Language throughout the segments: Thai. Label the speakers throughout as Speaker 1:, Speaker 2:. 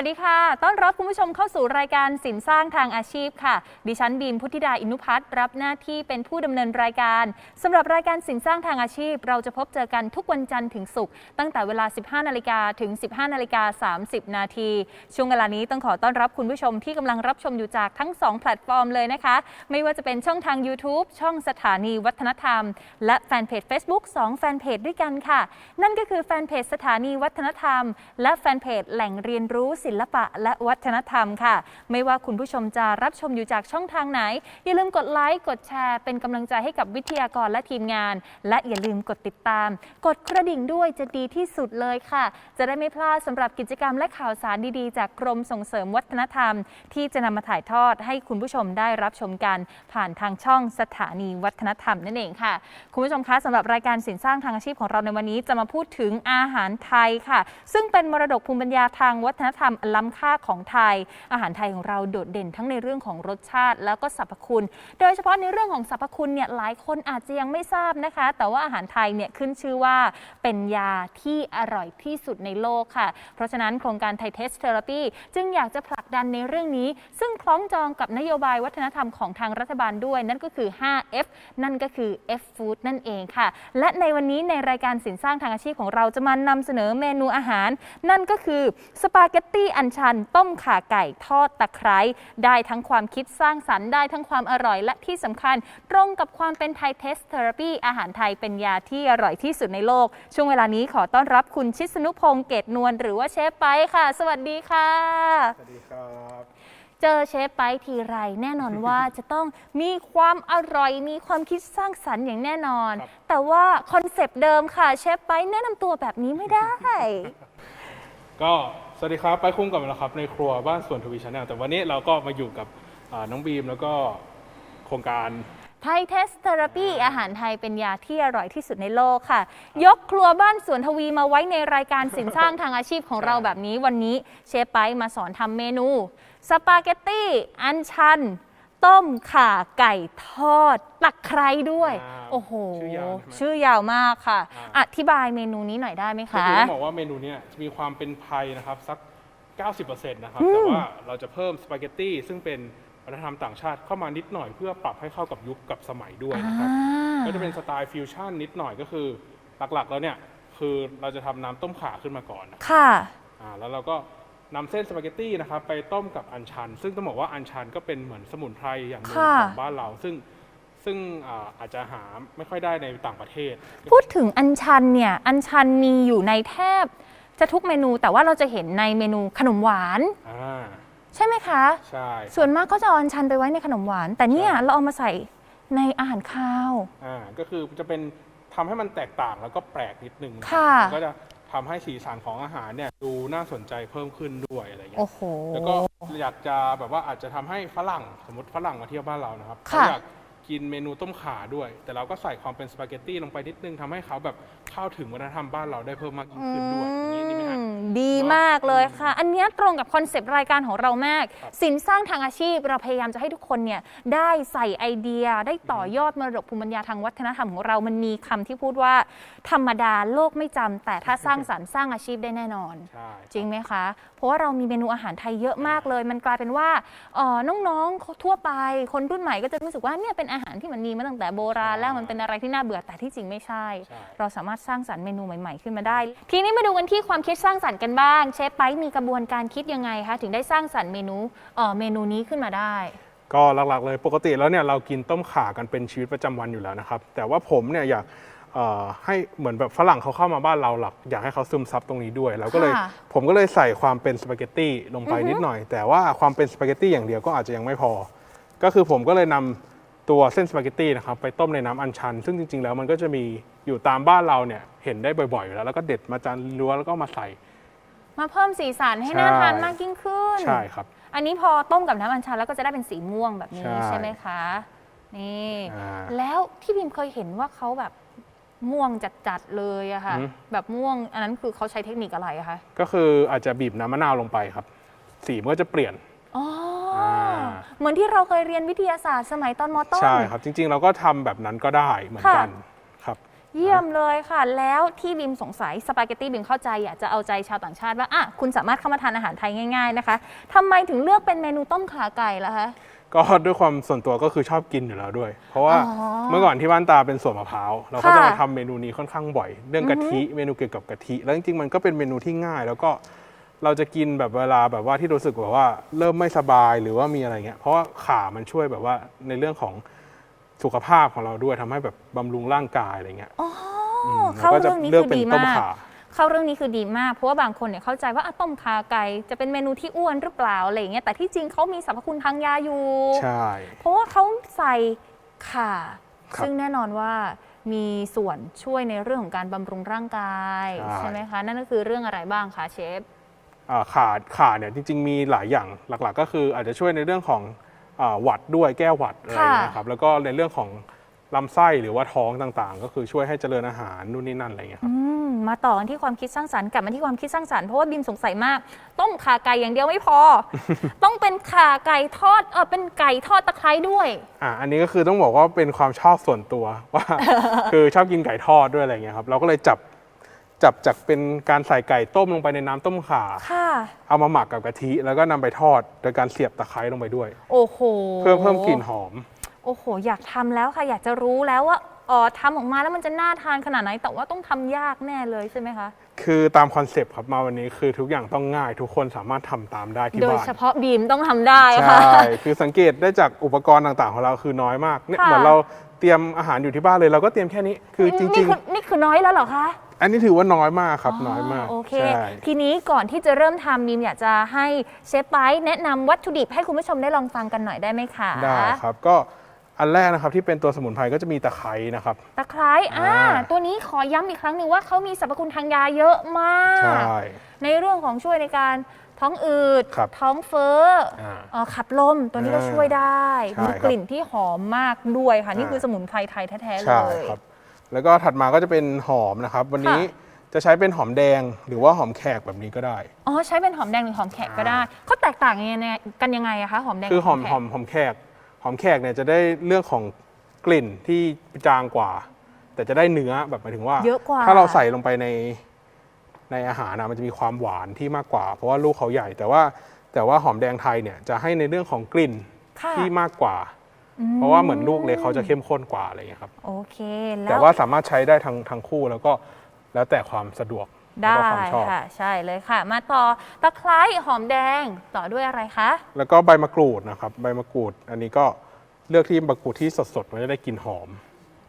Speaker 1: สวัสดีค่ะ ต้อนรับคุณผู้ชมเข้าสู่รายการสินสร้างทางอาชีพค่ะ ดิฉันบีมพุทธิดาอินุพัฒน์รับหน้าที่เป็นผู้ดำเนินรายการสำหรับรายการสินสร้างทางอาชีพ เราจะพบเจอกันทุกวันจันทร์ถึงศุกร์ตั้งแต่เวลา 15 นาฬิกาถึง 15 นาฬิกา 30 นาที ช่วงเวลานี้ต้องขอต้อนรับคุณผู้ชมที่กำลังรับชมอยู่จากทั้ง 2 แพลตฟอร์มเลยนะคะ ไม่ว่าจะเป็นช่องทาง YouTube ช่องสถานีวัฒนธรรม และแฟนเพจ Facebook 2 แฟนเพจด้วยกันค่ะ นั่นก็คือแฟนเพจสถานีวัฒนธรรม และแฟนเพจแหล่งเรียนรู้ศิิลปะและวัฒนธรรมค่ะ ไม่ว่าคุณผู้ชมจะรับชมอยู่จากช่องทางไหน อย่าลืมกดไลค์กดแชร์ เป็นกำลังใจให้กับวิทยากรและทีมงาน และอย่าลืมกดติดตาม กดกระดิ่งด้วยจะดีที่สุดเลยค่ะ จะได้ไม่พลาดสำหรับกิจกรรมและข่าวสารดีๆ จากกรมส่งเสริมวัฒนธรรม ที่จะนำมาถ่ายทอดให้คุณผู้ชมได้รับชมกัน ผ่านทางช่องสถานีวัฒนธรรมนั่นเองค่ะ คุณผู้ชมคะสำหรับรายการสินสร้างทางอาชีพของเราในวันนี้จะมาพูดถึงอาหารไทยค่ะ ซึ่งเป็นมรดกภูมิปัญญาทางวัฒนธรรมอันล้ำค่าของไทย อาหารไทยของเราโดดเด่นทั้งในเรื่องของรสชาติ แล้วก็สรรพคุณ โดยเฉพาะในเรื่องของสรรพคุณเนี่ยหลายคนอาจจะยังไม่ทราบนะคะ แต่ว่าอาหารไทยเนี่ยขึ้นชื่อว่าเป็นยาที่อร่อยที่สุดในโลกค่ะ เพราะฉะนั้นโครงการไทยเทสเทอราปีจึงอยากจะผลักดันในเรื่องนี้ ซึ่งคล้องจองกับนโยบายวัฒนธรรมของทางรัฐบาลด้วย นั่นก็คือ 5F นั่นก็คือ F Food นั่นเองค่ะ และในวันนี้ในรายการสินสร้างทางอาชีพของเราจะมานำเสนอเมนูอาหาร นั่นก็คือสปาเกตตีอันชัน ต้มข่าไก่ทอดตะไคร้ได้ทั้งความคิดสร้างสรรค์ได้ทั้งความอร่อยและที่สำคัญ ตรงกับความเป็นไทยเทสเทอราปีอาหารไทยเป็นยาที่อร่อยที่สุดในโลก ช่วงเวลานี้ขอต้อนรับคุณชิสนุพงษ์เกตนวลหรือว่าเชฟไปค่ะ สวัสดีค่ะ
Speaker 2: สวัสดีครับ
Speaker 1: เจอเชฟไปทีไรแน่นอนว่าจะต้องมีความอร่อยมีความคิดสร้างสรรค์อย่างแน่นอน
Speaker 2: ครับ
Speaker 1: แต่ว่าคอนเซปต์เดิมค่ะเชฟไปแนะนำตัวแบบนี้ไม่ได้
Speaker 2: ก็ สวัสดีครับ ไปคุ้มกับเราครับในครัวบ้านสวนทวีชาแนลแต่วันนี้เราก็มาอยู่กับอ่าน้องบีมแล้วก็โครงการ
Speaker 1: ไทยเทสเทอราปีอาหารไทยเป็นยาที่อร่อยที่สุดในโลกค่ะ ยกครัวบ้านสวนทวีมาไว้ในรายการสินสร้างทางอาชีพของเราแบบนี้วันนี้เชฟไปมาสอนทำเมนู สปาเกตตี้ อันชัน ต้มข่าไก่ทอดตะไคร้ด้วย
Speaker 2: อ่า
Speaker 1: โอ้โห
Speaker 2: ชื่อยาวใช่ไหม
Speaker 1: ชื่อยาวมากค่ะ
Speaker 2: อ่า
Speaker 1: อธิบายเมนูนี้หน่อยได้ไหม
Speaker 2: ก็
Speaker 1: คะ
Speaker 2: คือต้องบอกว่าเมนูเนี้ยมีความเป็นไทยนะครับสัก 90%นะครับแต่ว่าเราจะเพิ่มสปาเกตตี้ซึ่งเป็นวัฒนธรรมต่างชาติเข้ามานิดหน่อยเพื่อปรับให้เข้ากับยุคกับสมัยด้วยนะครับ
Speaker 1: อ่า
Speaker 2: ก็จะเป็นสไตล์ฟิวชั่นนิดหน่อยก็คือหลักๆแล้วเนี่ยคือเราจะทำน้ำต้มข่าขึ้นมาก่อนนะ
Speaker 1: ค่ะ
Speaker 2: อ่าแล้วเราก็ นำเส้นสปาเกตตี้นะครับไปต้มกับอัญชัน ซึ่งต้องบอกว่าอัญชันก็เป็นเหมือนสมุนไพรอย่างหนึ่ง
Speaker 1: ค่ะ
Speaker 2: ของบ้านเรา ซึ่งซึ่งอ่าอาจจะหาไม่ค่อยได้ในต่างประเทศ
Speaker 1: พูดถึงอันชันเนี่ย อันชันมีอยู่ในแทบ จะทุกเมนู แต่ว่าเราจะเห็นในเมนูขนมหวาน
Speaker 2: อ่า
Speaker 1: ใช่ไหมคะ
Speaker 2: ใช่
Speaker 1: ส่วนมากก็จะเอาอันชันไปไว้ในขนมหวาน แต่เนี่ย
Speaker 2: ใช่
Speaker 1: เราเอามาใส่ในอาหารข้าว
Speaker 2: อ่า ก็คือจะเป็นทำให้มันแตกต่างแล้วก็แปลกนิดนึงน
Speaker 1: ค่ะ
Speaker 2: มันก็จะ ทำให้สีสันของอาหารเนี่ยดูน่าสนใจเพิ่มขึ้นด้วยอะไรเงี้ย
Speaker 1: โอ้โห
Speaker 2: แล้วก็อยากจะแบบว่าอาจจะทำให้ฝรั่งสมมติฝรั่งมาเที่ยวบ้านเรานะครับ
Speaker 1: ค่ะ
Speaker 2: เขาอยากกินเมนูต้มข่าด้วย แต่เราก็ใส่ความเป็นสปาเกตตี้ลงไปนิดนึงทำให้เขาแบบเข้าถึงวัฒนธรรมบ้านเราได้เพิ่มมากยิ่งขึ้นด้วยอย่างนี้ดีไหมฮะ
Speaker 1: อืมดีมากเลยค่ะ อันเนี้ยตรงกับคอนเซปต์รายการของเรามาก
Speaker 2: ครับ
Speaker 1: สินสร้างทางอาชีพเราพยายามจะให้ทุกคนเนี่ยได้ใส่ไอเดีย ได้ต่อยอดมรดกภูมิปัญญาทางวัฒนธรรมของเรา มันมีคำที่พูดว่า ธรรมดาโลกไม่จำแต่ถ้าสร้างสรรค์สร้างอาชีพได้แน่นอน
Speaker 2: ใช่
Speaker 1: จริงไหมคะ เพราะว่าเรามีเมนูอาหารไทยเยอะมากเลย มันกลายเป็นว่าเอ่อน้องๆ ทั่วไป คนรุ่นใหม่ก็จะรู้สึกว่าเนี่ยเป็นอาหารที่มันมีมาตั้งแต่โบราณแล้วมันเป็นอะไรที่น่าเบื่อแต่ที่จริงไม่ใช่
Speaker 2: ใช่
Speaker 1: เราสามารถสร้างสรรค์เมนูใหม่ๆ ขึ้นมาได้ ทีนี้มาดูกันที่ความคิดสร้างสรรค์กันบ้าง เชฟไปมีกระบวนการคิดยังไงคะถึงได้สร้างสรรค์เมนูเอ่อเมนูนี้ขึ้นมาได้
Speaker 2: ก็หลักๆเลยปกติแล้วเนี่ยเรากินต้มข่ากันเป็นชีวิตประจำวันอยู่แล้วนะครับ แต่ว่าผมเนี่ยอยากเอ่อให้เหมือนแบบฝรั่งเขาเข้ามาบ้านเราหลัก อยากให้เขาซึมซับตรงนี้ด้วยเราก็เลย
Speaker 1: ค่ะ
Speaker 2: ผมก็เลยใส่ความเป็นสปาเกตตี้ลงไป
Speaker 1: อือฮึ
Speaker 2: นิดหน่อย แต่ว่าความเป็นสปาเกตตี้อย่างเดียวก็อาจจะยังไม่พอ ก็คือผมก็เลยนำ ตัวเส้นสปาเกตตี้นะครับไปต้มในน้ำอัญชัน ซึ่งจริง ๆ แล้วมันก็จะมีอยู่ตามบ้านเราเนี่ยเห็นได้บ่อยๆอยู่แล้ว แล้วก็เด็ดมาจานรั้วแล้วก็มาใส่
Speaker 1: มาเพิ่มสีสันให้น่า
Speaker 2: ใช่
Speaker 1: ทานมากยิ่งขึ้น
Speaker 2: ใช่ครับ
Speaker 1: อันนี้พอต้มกับน้ำอัญชันแล้วก็จะได้เป็นสีม่วงแบบนี้
Speaker 2: ใช่
Speaker 1: ใช่ไหมคะ นี่
Speaker 2: อ่า
Speaker 1: แล้วที่พิมเคยเห็นว่าเขาแบบม่วงจัดๆเลยอะค่ะ
Speaker 2: อือฮึ
Speaker 1: แบบม่วงอันนั้นคือเขาใช้เทคนิคอะไรอะคะ
Speaker 2: ก็คืออาจจะบีบน้ำมะนาวลงไปครับ สีมันก็จะเปลี่ยน
Speaker 1: อ๋อ
Speaker 2: อ่า
Speaker 1: เหมือนที่เราเคยเรียนวิทยาศาสตร์สมัยตอนมต้น
Speaker 2: ใช่ครับ จริง ๆ เราก็ทำแบบนั้นก็ได้เหมือนกันครับ
Speaker 1: เยี่ยมเลยค่ะ แล้วที่บิมสงสัยสปาเกตตี้บิมเข้าใจอยากจะเอาใจชาวต่างชาติว่าอะคุณสามารถเข้ามาทานอาหารไทยง่ายๆนะคะทำไมถึงเลือกเป็นเมนูต้มขาไก่ล่ะคะ
Speaker 2: ก็ด้วยความส่วนตัวก็คือชอบกินอยู่แล้วด้วย เพราะว่า
Speaker 1: อ๋อ
Speaker 2: เมื่อก่อนที่บ้านตาเป็นสวนมะพร้าวเราก็
Speaker 1: ค่ะ
Speaker 2: จะมาทำเมนูนี้ค่อนข้างบ่อย เรื่องกะทิเมนูเกี่ยวกับกะทิ แล้วจริงๆมันก็เป็นเมนูที่ง่าย แล้วก็ เราจะกินแบบเวลาแบบว่าที่รู้สึกแบบว่าเริ่มไม่สบายหรือว่ามีอะไรเงี้ยเพราะว่าข่ามันช่วยแบบว่าในเรื่องของสุขภาพของเราด้วยทำให้แบบบำรุงร่างกายอะไรเงี้ย
Speaker 1: อ๋อ
Speaker 2: ม
Speaker 1: เข้า
Speaker 2: ก็จะ
Speaker 1: เรื่องนี้
Speaker 2: เลือก
Speaker 1: คือ
Speaker 2: เป็น
Speaker 1: ดี
Speaker 2: ต้ม
Speaker 1: มาก
Speaker 2: ข่า
Speaker 1: เข้าเรื่องนี้คือดีมากเพราะว่าบางคนเนี่ยเข้าใจว่าอะต้มขาไก่จะเป็นเมนูที่อ้วนหรือเปล่าอะไรอย่างเงี้ยแต่ที่จริงเขามีสรรพคุณทางยาอยู่
Speaker 2: ใช่
Speaker 1: เพราะว่าเขาใส่ข่า
Speaker 2: ครับ
Speaker 1: ซึ่งแน่นอนว่ามีส่วนช่วยในเรื่องของการบำรุงร่างกาย
Speaker 2: ใช่
Speaker 1: ใช่ไหมคะ นั่นก็คือเรื่องอะไรบ้างคะเชฟ
Speaker 2: อ่า ข่าข่าเนี่ยจริง ๆ มีหลายอย่างหลักๆ ก็คืออาจจะช่วยในเรื่องของอาหวัดด้วยแก้หวัดอะไรอย่างเงี้ยครับแล้วก็ในเรื่องของลำไส้หรือว่าท้องต่างๆ ก็คือช่วยให้เจริญอาหารนู่นนี่นั่นอะไรอย่างเงี้ยครับ
Speaker 1: อืมมาต่อกันที่ความคิดสร้างสรรค์กลับมาที่ความคิดสร้างสรรค์เพราะว่าบิมสงสัยมาก ต้มขาไก่อย่างเดียวไม่พอ ต้องเป็นขาไก่ทอดเออเป็นไก่ทอดตะไคร้ด้วย
Speaker 2: อ่าอันนี้ก็คือต้องบอกว่าเป็นความชอบส่วนตัวว่า คือชอบกินไก่ทอดด้วยอะไรเงี้ยครับเราก็เลยจับ จับจากเป็นการใส่ไก่ต้มลงไปในน้ำต้มข่า
Speaker 1: ค่ะ
Speaker 2: เอามาหมักกับกะทิ แล้วก็นำไปทอดโดยการเสียบตะไคร้ลงไปด้วย
Speaker 1: โอ้โห
Speaker 2: เพื่อเพิ่มกลิ่นหอม
Speaker 1: โอ้โห อยากทำแล้วค่ะ อยากจะรู้แล้วว่าอ๋อทำออกมาแล้วมันจะน่าทานขนาดไหน แต่ว่าต้องทำยากแน่เลยใช่ไหมคะ
Speaker 2: คือตามคอนเซปต์ครับมาวันนี้คือทุกอย่างต้องง่าย ทุกคนสามารถทำตามได้ที่
Speaker 1: โดย
Speaker 2: บ้าน
Speaker 1: เฉพาะบีมต้องทำได้
Speaker 2: ใช่
Speaker 1: ค่ะ
Speaker 2: คือสังเกตได้จากอุปกรณ์ต่างๆของเราคือน้อยมากเนี่ย
Speaker 1: ค่ะ
Speaker 2: เหมือนเราเตรียมอาหารอยู่ที่บ้านเลยเราก็เตรียมแค่นี้คือจ
Speaker 1: นี่
Speaker 2: ริง
Speaker 1: คือนี่คือน้อยแล้วเหรอคะ
Speaker 2: ๆ อันนี้ถือว่าน้อยมากครับน้อยมาก
Speaker 1: โอเค
Speaker 2: ใช่
Speaker 1: ทีนี้ก่อนที่จะเริ่มทำบีมอยากจะให้เชฟไปแนะนำวัตถุดิบให้คุณผู้ชมได้ลองฟังกันหน่อยได้ไหมคะ
Speaker 2: ได้ครับก็อันแรกนะครับที่เป็นตัวสมุนไพรก็จะมีตะไคร้นะครับ
Speaker 1: ตะไคร้อ่า
Speaker 2: อ่า
Speaker 1: ตัวนี้ขอย้ำอีกครั้งหนึ่งว่าเขามีสรรพคุณทางยาเยอะมาก
Speaker 2: ใช่
Speaker 1: ในเรื่องของช่วยในการท้องอืด
Speaker 2: ครับ
Speaker 1: ท้องเฟ้ออาเอ่อขับลมตัวนี้ก็
Speaker 2: อ่า
Speaker 1: ช่วยได้
Speaker 2: ใช่
Speaker 1: มี
Speaker 2: ครับ
Speaker 1: กลิ่นที่หอมมากด้วยค่ะ นี่
Speaker 2: อ่า
Speaker 1: คือสมุนไพรไทยแท้ ๆ เล
Speaker 2: ใช่
Speaker 1: ย
Speaker 2: ครับ แล้วก็ถัดมาก็จะเป็นหอมนะครับ วันนี้
Speaker 1: ค่ะ
Speaker 2: จะใช้เป็นหอมแดงหรือว่าหอมแขกแบบนี้ก็ได้
Speaker 1: อ๋อใช้เป็นหอมแดงหรือหอมแขกก็ได้ เขาแตกต่างยังไงกันยังไงอะคะหอมแดง
Speaker 2: คือหอม
Speaker 1: กับ
Speaker 2: หอมหอมแขก หอมแขกเนี่ยจะได้เรื่องของกลิ่นที่จางกว่า แต่จะได้เนื้อแบบหมายถึงว่า
Speaker 1: เยอะกว่า
Speaker 2: ถ้าเราใส่ลงไปในในอาหารนะมันจะมีความหวานที่มากกว่า เพราะว่าลูกเขาใหญ่ แต่ว่าแต่ว่าหอมแดงไทยเนี่ยจะให้ในเรื่องของกลิ่น
Speaker 1: ค่ะ
Speaker 2: ที่มากกว่า
Speaker 1: อืม
Speaker 2: เพราะว่าเหมือนลูกเล็กเขาจะเข้มข้นกว่าอะไรอย่างเงี้ยครับ
Speaker 1: โอเคแล้
Speaker 2: แต่
Speaker 1: ว
Speaker 2: ว่าสามารถใช้ได้ทั้งทั้งคู่แล้วก็แล้วแต่ความสะดวกแล้ว
Speaker 1: ได้
Speaker 2: ก็ความชอบ
Speaker 1: ค่ะ ใช่เลยค่ะ มาต่อตะไคร้หอมแดงต่อด้วยอะไรคะ
Speaker 2: แล้วก็ใบมะกรูดนะครับใบมะกรูด อันนี้ก็เลือกที่มะกรูดที่สดๆมันจะได้กลิ่นหอม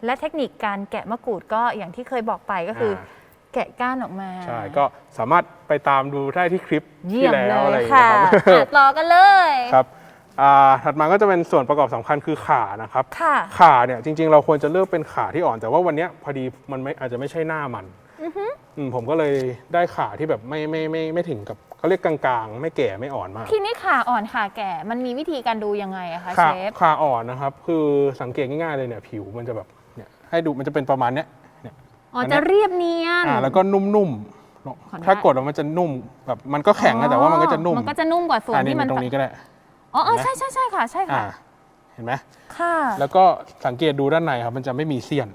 Speaker 1: และเทคนิคการแกะมะกรูดก็อย่างที่เคยบอกไปก็คืออา แกะก้านออกมา
Speaker 2: ใช่ก็สามารถไปตามดูได้ที่คลิป
Speaker 1: เยี่
Speaker 2: ที่
Speaker 1: ยม
Speaker 2: แล้ว
Speaker 1: เล
Speaker 2: อะไร
Speaker 1: ย
Speaker 2: อย่างเงี้
Speaker 1: ค่ะ
Speaker 2: ยครับ
Speaker 1: อะต่อกันเลย
Speaker 2: ครับอ่า ถัดมาก็จะเป็นส่วนประกอบสำคัญคือข่านะครับ
Speaker 1: ค่ะ
Speaker 2: ข่าเนี่ยจริง ๆ เราควรจะเลือกเป็นข่าที่อ่อน แต่ว่าวันเนี้ยพอดีมันไม่อาจจะไม่ใช่หน้ามันอืมผมก็เลยได้ข่าที่แบบไม่ไม่ไม่ไม่ถึงกับเขาเรียกกลางๆ ไม่แก่ไม่อ่อนมาก
Speaker 1: ทีนี้ขาอ่อนขาแก่มันมีวิธีการดูยังไงอะคะ
Speaker 2: ข่า
Speaker 1: เชฟ
Speaker 2: ข่าอ่อนนะครับ คือสังเกตง่ายๆเลยเนี่ยผิวมันจะแบบเนี่ยให้ดูมันจะเป็นประมาณเนี้ยเนี่ย
Speaker 1: อ๋ออน
Speaker 2: เนี้
Speaker 1: จะ
Speaker 2: ย
Speaker 1: เรียบเนียน
Speaker 2: อ่าแล้วก็นุ่ม
Speaker 1: ขอได้
Speaker 2: ๆถ้ากดแล้วมันจะนุ่มแบบมันก็แข็งนะแต่ว่ามันก็จะนุ่ม
Speaker 1: มันก็จะนุ่มกว่าส่วน
Speaker 2: อันนี้
Speaker 1: ที่มัน
Speaker 2: ตรงนี้ก็ได้
Speaker 1: อ๋ออ๋อ
Speaker 2: เห็นไหม
Speaker 1: ใช่ใช่ใช่ค่ะ ใช่
Speaker 2: อ่า
Speaker 1: ค่ะ
Speaker 2: เห็นไหม
Speaker 1: ค่ะ
Speaker 2: แล้วก็สังเกตดูด้านในครับ มันจะไม่มีเสี้ยน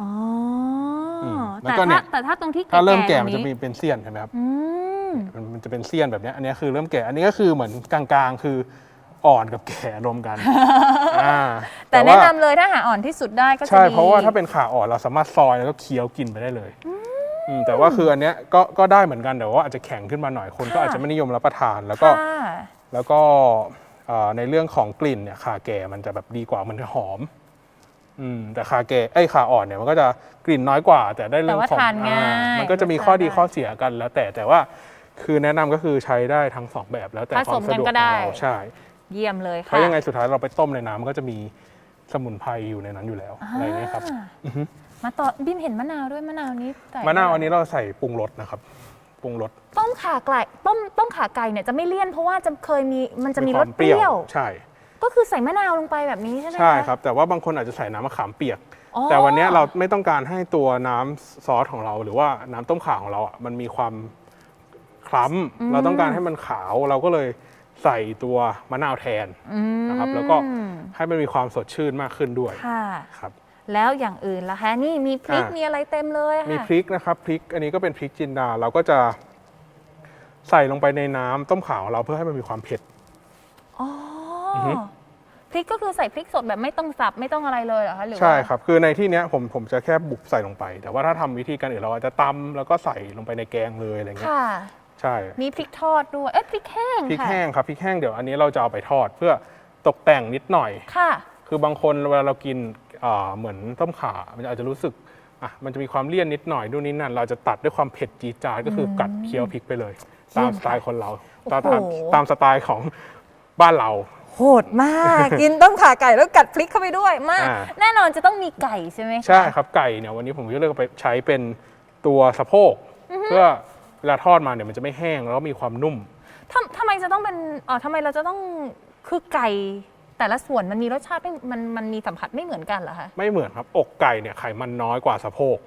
Speaker 1: อ๋ออ
Speaker 2: มแล้ว
Speaker 1: แต่
Speaker 2: ก็เนี่
Speaker 1: ถ้าย แต่ถ้าตรงที่
Speaker 2: ถ้าเริ่ม
Speaker 1: ๆ
Speaker 2: แก่
Speaker 1: ตรง
Speaker 2: มันจะมีเป็นเสี้ยนเห็นไหมครับ
Speaker 1: อืม
Speaker 2: มันมันจะเป็นเสี้ยนแบบเนี้ยอันนี้คือเริ่มแก่อันนี้ก็คือเหมือนกลางๆ คืออ่อนกับแก่รวมกันอ่า
Speaker 1: แต่
Speaker 2: ว่า
Speaker 1: แนะนำเลยถ้าหาอ่อนที่สุดได้ก็จะ
Speaker 2: ใช่
Speaker 1: ดี
Speaker 2: เพราะว่าถ้าเป็นขาอ่อนเราสามารถซอยแล้วก็เคี้ยวกินไปได้เลยอืมแต่ว่าคืออันเนี้ยก็ก็ได้เหมือนกันแต่ว่าอาจจะแข็งขึ้นมาหน่อยคนก็
Speaker 1: ค่ะ
Speaker 2: อาจจะไม่นิยมรับประทานแล้วก็
Speaker 1: ค่ะ
Speaker 2: แล้วก็เอ่อในเรื่องของกลิ่นเนี่ยขาแก่มันจะแบบดีกว่ามันจะหอมอืมแต่ขาแก่ไอ้ยขาอ่อนเนี่ยมันก็จะกลิ่นน้อยกว่า แต่ได้เรื่อง
Speaker 1: แต่ว่า
Speaker 2: ของ
Speaker 1: ทานง่าย
Speaker 2: อ่ามันก็จะมีข้อดี
Speaker 1: รสชาติ
Speaker 2: ข้อเสียกันแล้ว แต่แต่ว่าคือแนะนำก็คือใช้ได้ทั้งสองแบบแล้วแต่
Speaker 1: ผ
Speaker 2: ค
Speaker 1: ส
Speaker 2: วาม
Speaker 1: ม
Speaker 2: สะ
Speaker 1: กัน
Speaker 2: ดวก
Speaker 1: ก็
Speaker 2: ของ
Speaker 1: ได้
Speaker 2: เราใช่
Speaker 1: เยี่ยมเลย
Speaker 2: เพ
Speaker 1: ค่ะ
Speaker 2: ราะยังไงสุดท้ายเราไปต้มในน้ำมันก็จะมีสมุนไพรอยู่ในนั้นอยู่แล้วอะไรอย่างเงี้ยครับ
Speaker 1: อ่ามาต่อบิมเห็นมะนาวด้วยมะนาวนี้ใส่
Speaker 2: มะนาวอันนี้เราใส่ปรุงรสนะครับป รุงรส
Speaker 1: ต้มขาไก่ต้มต้มขาไก่เนี่ยจะไม่เลี่ยนเพราะว่าจะเคยมีมันจะมี
Speaker 2: ค
Speaker 1: ร
Speaker 2: วา
Speaker 1: สเปรี้ยว
Speaker 2: ใช่
Speaker 1: ก็คือใส่มะนาวลงไปแบบนี้ใช่ไหมะ
Speaker 2: ใช่ครับ แต่ว่าบางคนอาจจะใส่น้ำมะขามเปียก
Speaker 1: อ๋อ
Speaker 2: แต่วันนี้เราไม่ต้องการให้ตัวน้ำซอสของเรา หรือว่าน้ำต้มข่าของเราอะมันมีความคล้ำเราต้องการให้มันขาวเราก็เลยใส่ตัวมะนาวแทน
Speaker 1: อืม
Speaker 2: นะครับ แล้วก็ให้มันมีความสดชื่นมากขึ้นด้วย
Speaker 1: ค่ะ
Speaker 2: ครับ
Speaker 1: แล้วอย่างอื่นล่ะคะนี่มีพริก
Speaker 2: อ่ามี
Speaker 1: มีอะไรเต็มเลยค่ะ
Speaker 2: มีพริกนะครับพริกอันนี้ก็เป็นพริกจินดาเราก็จะใส่ลงไปในน้ำต้มข่าของเราเพื่อให้มันมีความเผ็ด
Speaker 1: อ๋ออ
Speaker 2: อฮึ
Speaker 1: พริกก็คือใส่พริกสดแบบไม่ต้องสับไม่ต้องอะไรเลยเหรอคะหรือว่า
Speaker 2: ใช่ครับ คือในที่เนี้ยผมผมจะแค่บุบใส่ลงไป แต่ว่าถ้าทำวิธีการอื่นเราอาจจะตำแล้วก็ใส่ลงไปในแกงเลยอะไรเงี้ย
Speaker 1: ค่ะ
Speaker 2: ใช่
Speaker 1: มีพริกทอดด้วย เอ๊ะพริกแห้ง
Speaker 2: พริก
Speaker 1: ค่ะ
Speaker 2: แห้งครับพริกแห้งเดี๋ยวอันนี้เราจะเอาไปทอดเพื่อตกแต่งนิดหน่อย
Speaker 1: ค่ะ
Speaker 2: คือบางคนเวลาเรากินอ่า เหมือนต้มข่ามันอาจจะรู้สึกอะมันจะมีความเลี่ยนนิดหน่อยนู่นนี่นั่น เราจะตัดด้วยความเผ็ดจี๊ดจ๊าดก็คือกัดเคี้ยวพริกไปเลย ตามสไตล์คนเราตาม
Speaker 1: โอ้โห
Speaker 2: ตามสไตล์ของบ้านเรา
Speaker 1: โหดมากกินต้มข่าไก่แล้วกัดพริกเข้าไปด้วยมาก
Speaker 2: อ่า
Speaker 1: แน่นอนจะต้องมีไก่ใช่ไหมคะ
Speaker 2: ใช่ครับไก่เนี่ยวันนี้ผมจะเลือกไปใช้เป็นตัวสะโพกเพื่อเวลาทอดมาเนี่ยมันจะไม่แห้งแล้วก็มีความนุ่ม
Speaker 1: ทำทำไมจะต้องเป็นอ๋อทำไมเราจะต้องคือไก่ แต่ละส่วนมันมีรสชาติไม่มันมันมีสัมผัสไม่เหมือนกันเหรอคะ
Speaker 2: ไม่เหมือนครับ อกไก่เนี่ยไขมันน้อยกว่าสะโพก